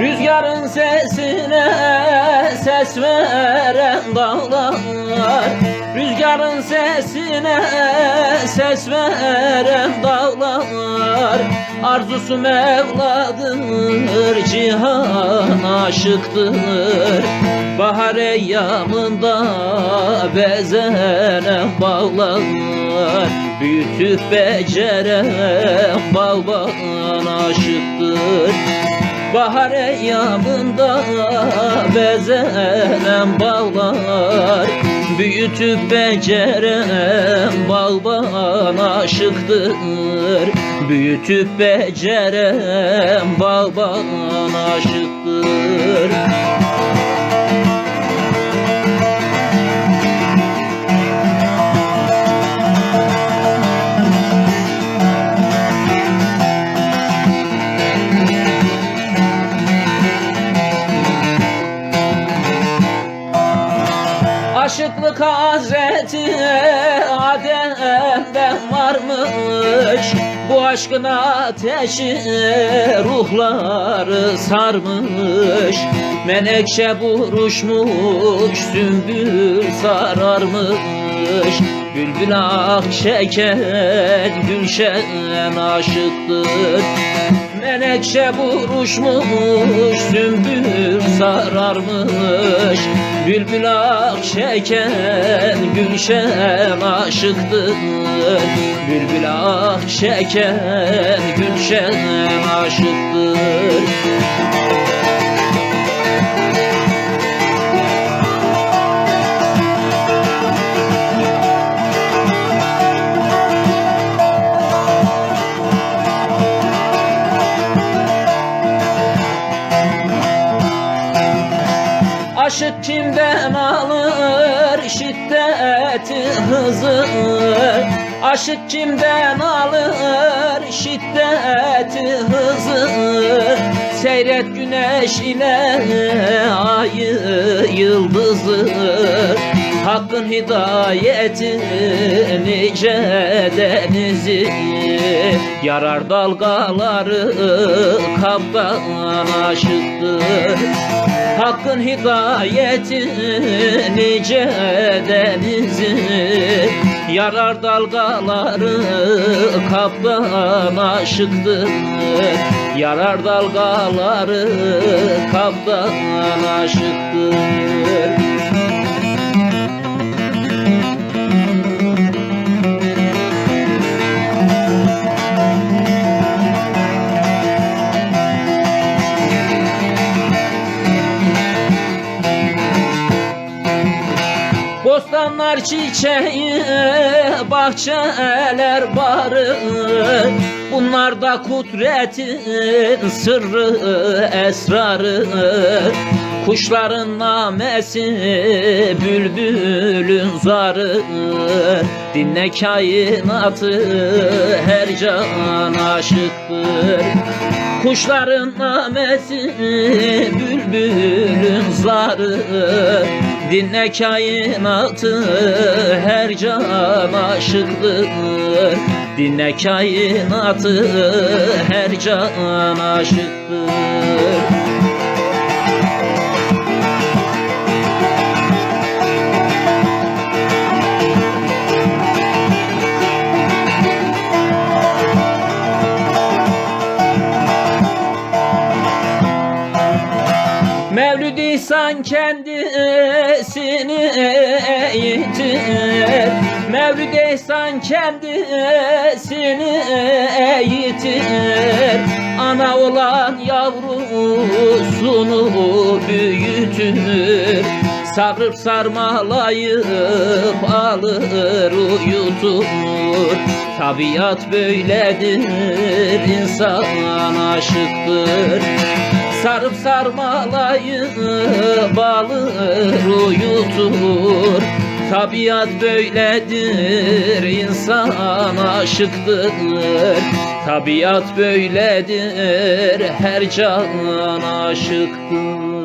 Rüzgarın sesine ses veren dağlar. Rüzgarın sesine ses veren dağlar. Arzusu Mevladır, cihan aşıktır. Bahar eyyamında bezenen bağlar. Büyütüp beceren balban aşıktır. Bahar eyyamında bezenen bağlar Büyütüp beceren balban aşıktır. Büyütüp beceren balban aşıktır Hazreti Adem'den varmış. Bu aşkın ateşi ruhları sarmış. Menekşe buruşmuş sümbül sararmış. Bülbül ak şeker gülşen aşıktır Menekşe buruşmuş sümbül sararmış. Bülbül ak şeker gülşen aşıktır. Bülbül ak şeker gülşen aşıktır Aşık kimden alır şiddeti hızı. Aşık kimden alır şiddeti hızı Seyret güneş ile ayı yıldızı Hakkın hidayeti nice denizi Yarar dalgaları kaptan aşıktır Hakkın hidayeti nice denizi Yarar dalgaları kaptan aşıktır Yarar dalgaları kaptan aşıktır Bostanlar çiçeği, bahçeler barı. Bunlar da kudretin sırrı, esrarı. Kuşların namesi, bülbülün zarı. Dinle kainatı, her can aşıktır. Kuşların namesi, bülbülün zarı Dinle kainatı her can aşıktır. Dinle kainatı her can aşıktır Mevlid İhsan kendisini eğitir. Mevlid İhsan kendisini eğitir. Ana olan yavrusunu büyütür. Sarıp sarmalayıp alır uyutur. Tabiat böyledir insan aşıktır Sarıp sarmalayıp alır uyutur Tabiat böyledir insan aşıktır. Tabiat böyledir her can aşıktır